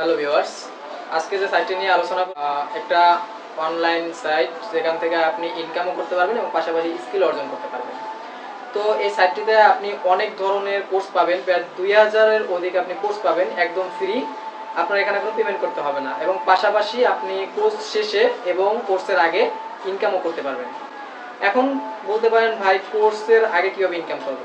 Hello viewers আজকে যে সাইটটি নিয়ে আলোচনা একটা অনলাইন সাইট যেখান থেকে আপনি ইনকামও করতে পারবেন এবং পাশাপাশি স্কিল অর্জন করতে পারবেন। তো এই সাইটটিতে আপনি অনেক ধরনের কোর্স পাবেন, প্রায় দুই হাজারের অধিক আপনি কোর্স পাবেন, একদম ফ্রি আপনার এখানে কোনো পেমেন্ট করতে হবে না এবং পাশাপাশি আপনি কোর্স শেষে এবং কোর্সের আগে ইনকামও করতে পারবেন। এখন বলতে পারেন, ভাই কোর্সের আগে কীভাবে ইনকাম করব?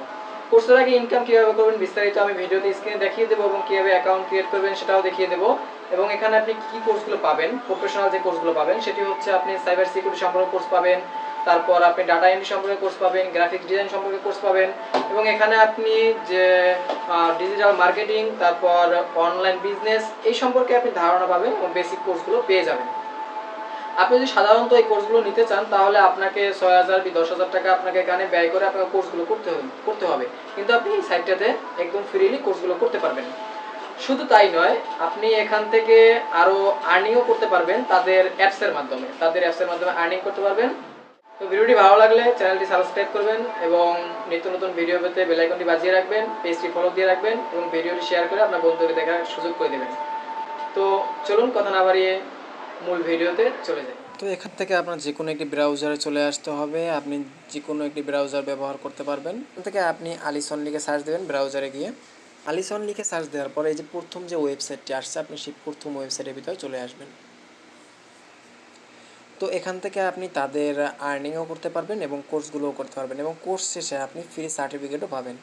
কোর্সের আগে ইনকাম কীভাবে করবেন বিস্তারিত আমি ভিডিওতে স্ক্রিনে দেখিয়ে দেবো এবং কীভাবে অ্যাকাউন্ট ক্রিয়েট করবেন সেটাও দেখিয়ে দেবো। এবং এখানে আপনি কি কোর্সগুলো পাবেন প্রফেশনাল যে কোর্সগুলো পাবেন, সেটি হচ্ছে আপনি সাইবার সিকিউরিটি সম্পর্কে কোর্স পাবেন, তারপর আপনি ডাটা এন্ট্রি সম্পর্কে কোর্স পাবেন গ্রাফিক্স ডিজাইন সম্পর্কে কোর্স পাবেন, এবং এখানে আপনি যে ডিজিটাল মার্কেটিং তারপর অনলাইন বিজনেস এই সম্পর্কে আপনি ধারণা পাবেন এবং বেসিক কোর্সগুলো পেয়ে যাবেন। আপনি যদি সাধারণত এই কোর্সগুলো নিতে চান, তাহলে আপনাকে ছয় হাজার কি দশ হাজার টাকা আপনাকে এখানে ব্যয় করে আপনাকে কোর্সগুলো করতে হবে করতে হবে। কিন্তু আপনি এই সাইটটাতে একদম ফ্রিলি কোর্সগুলো করতে পারবেন। শুধু তাই নয়, আপনি এখান থেকে আরও আর্নিংও করতে পারবেন তাদের অ্যাপসের মাধ্যমে। তাদের অ্যাপসের মাধ্যমে আর্নিং করতে পারবেন। তো ভিডিওটি ভালো লাগলে চ্যানেলটি সাবস্ক্রাইব করবেন এবং নিত্য নতুন ভিডিও পেতে বেলাইকনটি বাজিয়ে রাখবেন পেজটি ফলো দিয়ে রাখবেন এবং ভিডিওটি শেয়ার করে আপনার বন্ধুকে দেখার সুযোগ করে দেবেন। তো চলুন কথা না বাড়িয়ে মূল ভিডিওতে চলে যাই। তো এখান থেকে আপনার যে কোনো একটি ব্রাউজারে চলে আসতে হবে, আপনি যে কোনো একটি ব্রাউজার ব্যবহার করতে পারবেন। এখান থেকে আপনি আলিসন লিখে সার্চ দেবেন ব্রাউজারে গিয়ে। আলিসন লিখে সার্চ দেওয়ার পরে এই যে প্রথম যে ওয়েবসাইটটি আসছে, আপনি সেই প্রথম ওয়েবসাইটের ভিতরে চলে আসবেন। তো এখান থেকে আপনি তাদের আর্নিংও করতে পারবেন এবং কোর্সগুলোও করতে পারবেন এবং কোর্স শেষে আপনি ফ্রি সার্টিফিকেটও পাবেন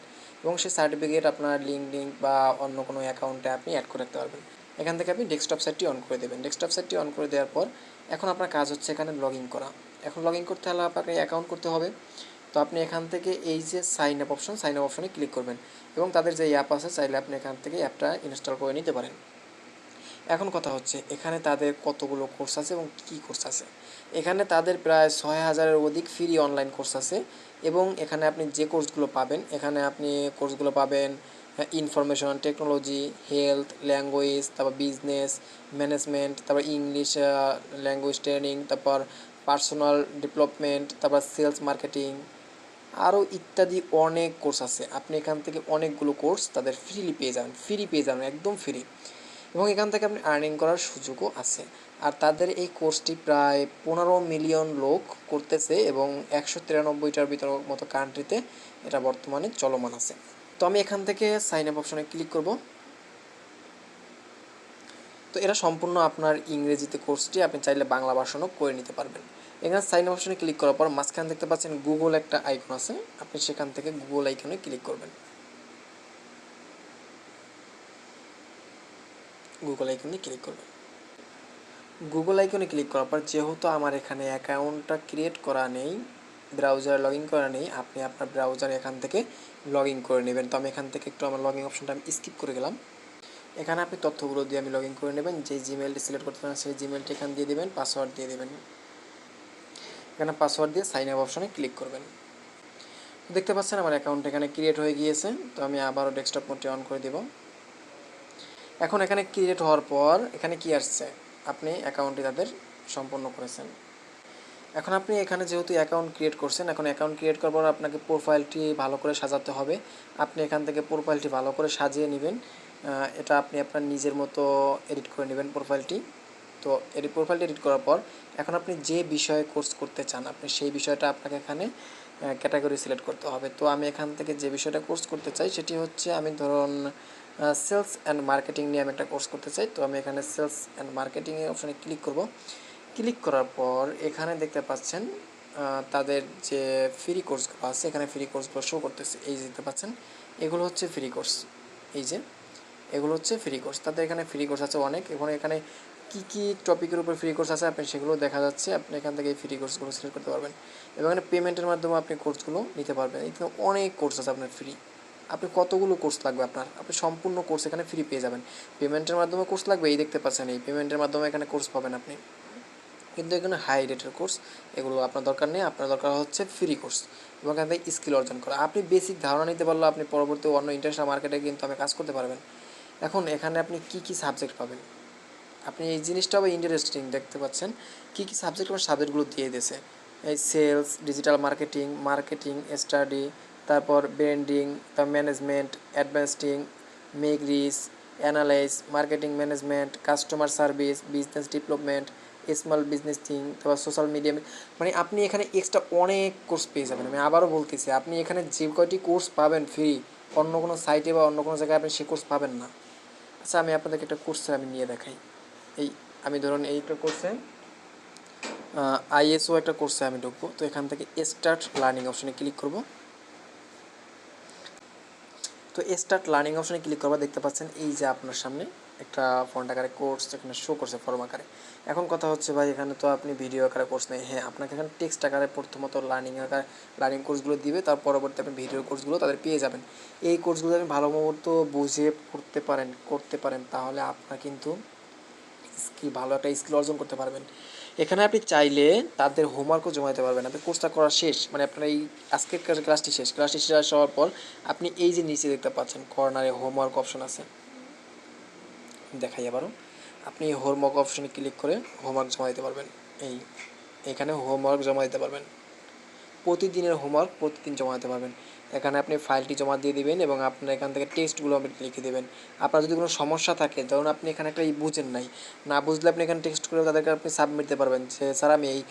এবং সেই সার্টিফিকেট আপনার লিঙ্ক লিঙ্ক বা অন্য কোনো অ্যাকাউন্টে আপনি অ্যাড করে রাখতে পারবেন। এখান থেকে আপনি ডেস্কটপ সাইটটি অন করে দেবেন। ডেস্কটপ সাইটটি অন করে দেওয়ার পর এখন আপনার কাজ হচ্ছে এখানে লগ ইন করা। এখন লগ ইন করতে হলে আপনাকে অ্যাকাউন্ট করতে হবে। তো আপনি এখান থেকে এই যে sign up option sign up অপশনে ক্লিক করবেন এবং তাদের যে অ্যাপ আছে, চাইলে আপনি এখান থেকে অ্যাপটা ইনস্টল করে নিতে পারেন। এখন কথা হচ্ছে, এখানে তাদের কতগুলো কোর্স আছে এবং কী কোর্স আছে? এখানে তাদের প্রায় ছয় হাজারের অধিক ফ্রি অনলাইন কোর্স আছে এবং এখানে আপনি যে কোর্সগুলো পাবেন, এখানে আপনি কোর্সগুলো পাবেন ইনফরমেশন টেকনোলজি হেলথ ল্যাঙ্গুয়েজ তারপর বিজনেস ম্যানেজমেন্ট তারপর ইংলিশ ল্যাঙ্গুয়েজ ট্রেনিং তারপর পার্সোনাল ডেভেলপমেন্ট তারপর সেলস মার্কেটিং আরও ইত্যাদি অনেক কোর্স আছে। আপনি এখান থেকে অনেকগুলো কোর্স তাদের ফ্রিলি পেয়ে যাবেন ফ্রি পেয়ে যাবেন, একদম ফ্রি এবং এখান থেকে আপনি আর্নিং করার সুযোগও আছে। আর তাদের এই কোর্সটি প্রায় পনেরো মিলিয়ন লোক করতেছে এবং একশো তিরানব্বইটার ভিতর মতো কান্ট্রিতে এটা বর্তমানে চলমান আছে। তো আমি এখান থেকে সাইন আপ অপশনে ক্লিক করব। তো এটা সম্পূর্ণ আপনার ইংরেজিতে কোর্সটি আপনি চাইলে বাংলা ভাষণও করে নিতে পারবেন। এখানে সাইন আপ অপশনে ক্লিক করার পর মাঝখানে দেখতে পাচ্ছেন গুগল একটা আইকন আছে। আপনি সেখান থেকে গুগল আইকনে ক্লিক করবেন। গুগল আইকনে ক্লিক করবেন। গুগল আইকনে ক্লিক করার পর যেহেতু আমার এখানে অ্যাকাউন্টটা ক্রিয়েট করা নেই ব্রাউজার লগ ইন করা নেই, আপনি আপনার ব্রাউজার এখান থেকে লগ ইন করে নেবেন। তো আমি এখান থেকে একটু আমার লগ ইন অপশনটা আমি স্কিপ করে গেলাম। এখানে আপনি তথ্যগুলো দিয়ে আমি লগ ইন করে নেবেন। যে জিমেলটি সিলেক্ট করতে পারেন সেই জিমেলটি এখানে দিয়ে দেবেন পাসওয়ার্ড দিয়ে দেবেন। এখানে পাসওয়ার্ড দিয়ে সাইন আপ অপশনে ক্লিক করবেন। দেখতে পাচ্ছেন আমার অ্যাকাউন্ট এখানে ক্রিয়েট হয়ে গিয়েছে। তো আমি আবারও ডেস্কটপ মোডটি অন করে দেবো। এখন এখানে ক্রিয়েট হওয়ার পর এখানে কি আসছে? আপনি অ্যাকাউন্টটি তাদের সম্পন্ন করেছেন। এখন আপনি এখানে যেহেতু অ্যাকাউন্ট ক্রিয়েট করছেন, এখন অ্যাকাউন্ট ক্রিয়েট করার পর আপনাকে প্রোফাইলটি ভালো করে সাজাতে হবে। আপনি এখান থেকে প্রোফাইলটি ভালো করে সাজিয়ে নেবেন। এটা আপনি আপনার নিজের মতো এডিট করে নেবেন প্রোফাইলটি তো এডিট প্রোফাইলটি এডিট করার পর এখন আপনি যে বিষয়ে কোর্স করতে চান, আপনি সেই বিষয়টা আপনাকে এখানে ক্যাটাগরি সিলেক্ট করতে হবে। তো আমি এখান থেকে যে বিষয়টা কোর্স করতে চাই, সেটি হচ্ছে আমি ধরুন সেলস অ্যান্ড মার্কেটিং নিয়ে আমি একটা কোর্স করতে চাই। তো আমি এখানে সেলস অ্যান্ড মার্কেটিংয়ের অপশানে ক্লিক করব। ক্লিক করার পর এখানে দেখতে পাচ্ছেন তাদের যে ফ্রি কোর্সগুলো আছে, এখানে ফ্রি কোর্সগুলো শো করতেছে। এই যে দেখতে পাচ্ছেন, এগুলো হচ্ছে ফ্রি কোর্স এই যে, এগুলো হচ্ছে ফ্রি কোর্স তাদের এখানে ফ্রি কোর্স আছে অনেক। এবং এখানে কী কী টপিকের উপর ফ্রি কোর্স আছে, আপনি সেগুলো দেখা যাচ্ছে। আপনি এখান থেকে ফ্রি কোর্সগুলো সিলেক্ট করতে পারবেন। এবং এখানে পেমেন্টের মাধ্যমে আপনি কোর্সগুলো নিতে পারবেন। এখানে অনেক কোর্স আছে আপনার ফ্রি আপনি কতগুলো কোর্স লাগবে আপনার? আপনি সম্পূর্ণ কোর্স এখানে ফ্রি পেয়ে যাবেন। পেমেন্টের মাধ্যমে কোর্স লাগবে, এই দেখতে পাচ্ছেন। এই পেমেন্টের মাধ্যমে এখানে কোর্স পাবেন আপনি। কিন্তু এখানে হাই রেটের কোর্স এগুলো আপনার দরকার নেই। আপনার দরকার হচ্ছে ফ্রি কোর্স এবং এখান থেকে স্কিল অর্জন করা। আপনি বেসিক ধারণা নিতে পারলে আপনি পরবর্তী অন্য ইন্টারন্যাশনাল মার্কেটে কিন্তু আপনি কাজ করতে পারবেন। এখন এখানে আপনি কি কি সাবজেক্ট পাবেন? আপনি এই জিনিসটাও ইন্টারেস্টিং দেখতে পাচ্ছেন। কি কি সাবজেক্ট আমার সাবজেক্টগুলো দিয়ে দিয়েছে। এই sales digital marketing marketing study তারপর ব্র্যান্ডিং তার ম্যানেজমেন্ট অ্যাডভান্সটিং মেক রিস analyse marketing management customer service business development small business thing তারপর সোশ্যাল মিডিয়া মানে আপনি এখানে এক্সট্রা অনেক কোর্স পেয়ে যাবেন। আমি আবারও বলতেছি, আপনি এখানে যে কয়টি কোর্স পাবেন ফ্রি অন্য কোনো সাইটে বা অন্য কোনো জায়গায় আপনি সে কোর্স পাবেন না। আচ্ছা আমি আপনাদেরকে একটা কোর্সে আমি নিয়ে দেখাই। এই, আমি ধরুন এই একটা কোর্সে আইএসও একটা কোর্সে আমি ঢুকবো। তো এখান থেকে স্টার্ট লার্নিং অপশনে ক্লিক করব। তো স্টার্ট লার্নিং অপশনে ক্লিক করবা, দেখতে পাচ্ছেন এই যে আপনার সামনে একটা ফন্ট আকারে কোর্স এখানে শো করছে ফর্ম আকারে। এখন কথা হচ্ছে ভাই, এখানে তো আপনি ভিডিও আকারে কোর্স নেই। হ্যাঁ আপনাকে এখানে টেক্সট আকারে প্রথমত লার্নিং আকারে লার্নিং কোর্সগুলো দিবে, তার পরবর্তী আপনি ভিডিও কোর্সগুলো তাদের পেয়ে যাবেন। এই কোর্সগুলো আপনি ভালো মতো বুঝে করতে পারেন করতে পারেন, তাহলে আপনার কিন্তু স্কিল ভালো একটা স্কিল অর্জন করতে পারবেন। এখানে আপনি চাইলে তাদের হোমওয়ার্কও জমা দিতে পারবেন। আপনি কোর্সটা করা শেষ মানে আপনার এই আজকের ক্লাস- ক্লাসটি শেষ ক্লাসটি শেষ হওয়ার পর আপনি এই যে নিচে দেখতে পাচ্ছেন কর্নারে হোমওয়ার্ক অপশন আছে। দেখাই আবারও। আপনি হোমওয়ার্ক অপশনে ক্লিক করে হোমওয়ার্ক জমা দিতে পারবেন। এই, এখানে হোমওয়ার্ক জমা দিতে পারবেন। প্রতিদিনের হোমওয়ার্ক প্রতিদিন জমা দিতে পারবেন। এখানে আপনি ফাইলটি জমা দিয়ে দিবেন এবং আপনার এখান থেকে টেক্সটগুলো আপনি লিখে দেবেন। আপনার যদি কোনো সমস্যা থাকে, ধরুন আপনি এখানে একটা বুঝেন নাই, না বুঝলে আপনি এখানে টেক্সট করে তাদেরকে আপনি সাবমিট দিতে পারবেন। যে স্যার আমি এই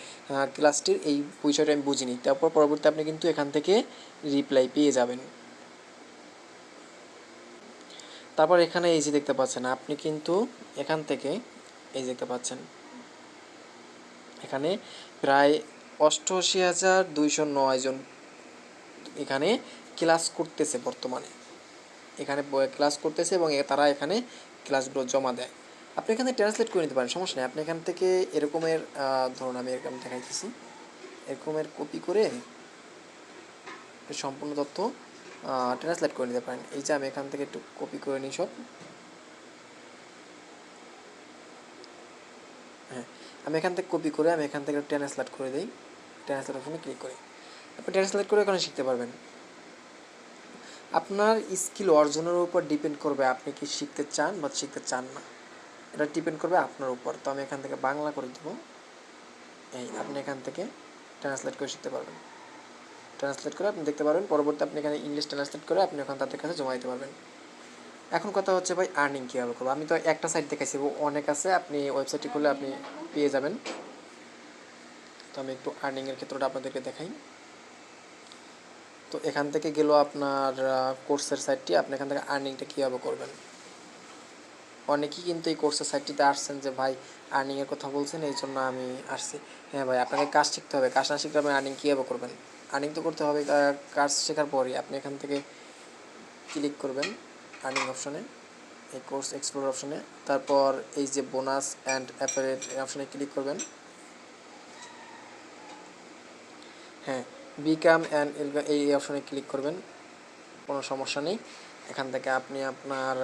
ক্লাসটির এই বিষয়টা আমি বুঝিনি। তারপর পরবর্তী আপনি কিন্তু এখান থেকে রিপ্লাই পেয়ে যাবেন। তারপর এখানে এই যে দেখতে পাচ্ছেন, আপনি কিন্তু এখান থেকে এই দেখতে পাচ্ছেন, এখানে প্রায় অষ্টআশি হাজার দুইশো নয় জন এখানে ক্লাস করতেছে বর্তমানে। এখানে ক্লাস করতেছে এবং তারা এখানে ক্লাসগুলো জমা দেয়। আপনি এখানে ট্রান্সলেট করে নিতে পারেন, সমস্যা নেই। আপনি এখান থেকে এরকমের ধরুন আমি এরকম দেখাইতেছি। এরকমের কপি করে সম্পূর্ণ তথ্য ট্রান্সলেট করে নিতে পারেন। এই যে আমি এখান থেকে একটু কপি করে নিই সব। হ্যাঁ আমি এখান থেকে কপি করে আমি এখান থেকে ট্রান্সলেট করে দিই। ট্রান্সলেট অপশনে ক্লিক করি। আপনি ট্রান্সলেট করে এখানে শিখতে পারবেন। আপনার স্কিল অর্জনের উপর ডিপেন্ড করবে আপনি কি শিখতে চান বা শিখতে চান না। এটা ডিপেন্ড করবে আপনার উপর। তো আমি এখান থেকে বাংলা করে দেবো। এই, আপনি এখান থেকে ট্রান্সলেট করে শিখতে পারবেন। ট্রান্সলেট করে আপনি দেখতে পারবেন। পরবর্তী আপনি এখানে ইংলিশ ট্রান্সলেট করে আপনি ওখানে তাদের কাছে জমা দিতে পারবেন। এখন কথা হচ্ছে ভাই আর্নিং কীভাবে করব আমি তো একটা সাইট দেখাইছি ও অনেক আছে, আপনি ওয়েবসাইটটি খুলে আপনি পেয়ে যাবেন। তো আমি একটু আর্নিংয়ের ক্ষেত্রটা আপনাদেরকে দেখাই। তো এখান থেকে গেল আপনার কোর্সের সাইটটি আপনি এখান থেকে আর্নিংটা কীভাবে করবেন? অনেকেই কিন্তু এই কোর্সের সাইটটিতে আসছেন যে, ভাই আর্নিংয়ের কথা বলছেন এই জন্য আমি আসছি। হ্যাঁ ভাই, আপনাকে কাজ শিখতে হবে। কাজ না শিখলে আপনি আর্নিং কীভাবে করবেন? আর্নিং তো করতে হবে কাজ শেখার পরই। আপনি এখান থেকে ক্লিক করবেন আর্নিং অপশনে এই কোর্স এক্সপ্লোর অপশনে তারপর এই যে বোনাস অ্যান্ড অ্যাফারেট এই অপশনে ক্লিক করবেন। হ্যাঁ বিকাম অ্যান্ড এই অপশনে ক্লিক করবেন। কোনো সমস্যা নেই। এখান থেকে আপনি আপনার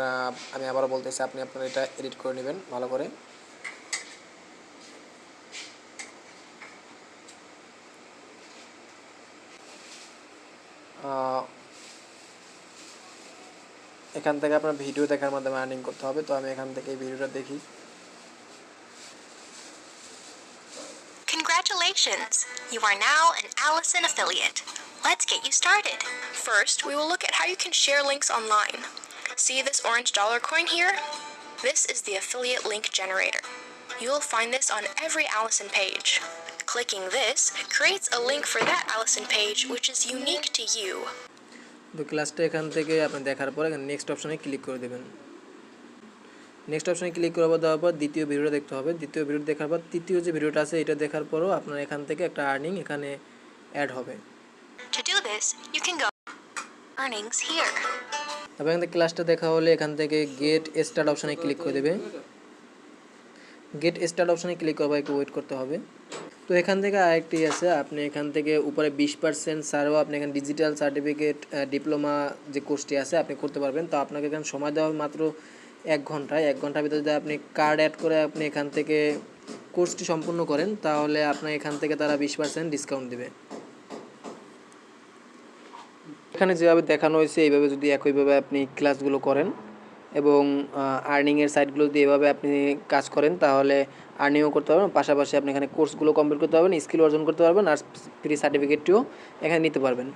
আমি আবারও বলতেছি, আপনি আপনার এটা এডিট করে নেবেন ভালো করে। এখান থেকে আপনার ভিডিও দেখার মাধ্যমে আর্নিং করতে হবে তো আমি এখান থেকে এই ভিডিওটা দেখি Congratulations! You are now an Allison affiliate. Let's get you started. First, we will look at how you can share links online. See this orange dollar coin here? This is the affiliate link generator. You will find this on every Allison page. Clicking this creates a link for that Allison page which is unique to you. তো ক্লাসটা এখান থেকে আপনি দেখার পর এখানে next অপশনে click করে দেবেন। নেক্সট অপশনে ক্লিক করে দেওয়ার পর দ্বিতীয় ভিডিওটা দেখতে হবে। দ্বিতীয় ভিডিও দেখার পর তৃতীয় যে ভিডিওটা আছে এটা দেখার পরও আপনার এখান থেকে একটা আর্নিং এখানে অ্যাড হবে। To do this, you can go earnings here. তারপর এখান থেকে ক্লাসটা দেখা হলে এখান থেকে গেট স্টার্ট অপশনে ক্লিক করে দেবে। গেট স্টার্ট অপশনে ক্লিক করবা একটু ওয়েট করতে হবে। তো এখান থেকে আরেকটি আছে, আপনি এখান থেকে উপরে বিশ পার্সেন্ট ছাড়াও আপনি এখানে ডিজিটাল সার্টিফিকেট ডিপ্লোমা যে কোর্সটি আছে, আপনি করতে পারবেন। তো আপনাকে এখানে সময় দেওয়া হবে মাত্র এক ঘন্টায়। এক ঘণ্টার ভিতরে যদি আপনি কার্ড অ্যাড করে আপনি এখান থেকে কোর্সটি সম্পূর্ণ করেন, তাহলে আপনার এখান থেকে তারা বিশ পার্সেন্ট ডিসকাউন্ট দেবে। এখানে যেভাবে দেখানো হয়েছে, এইভাবে যদি একইভাবে আপনি ক্লাসগুলো করেন এবং আর্নিংয়ের সাইটগুলো যদি এভাবে আপনি কাজ করেন, তাহলে আর্নিংও করতে পারবেন। পাশাপাশি আপনি এখানে কোর্সগুলো কমপ্লিট করতে পারবেন স্কিল অর্জন করতে পারবেন, আর ফ্রি সার্টিফিকেটটিও এখানে নিতে পারবেন।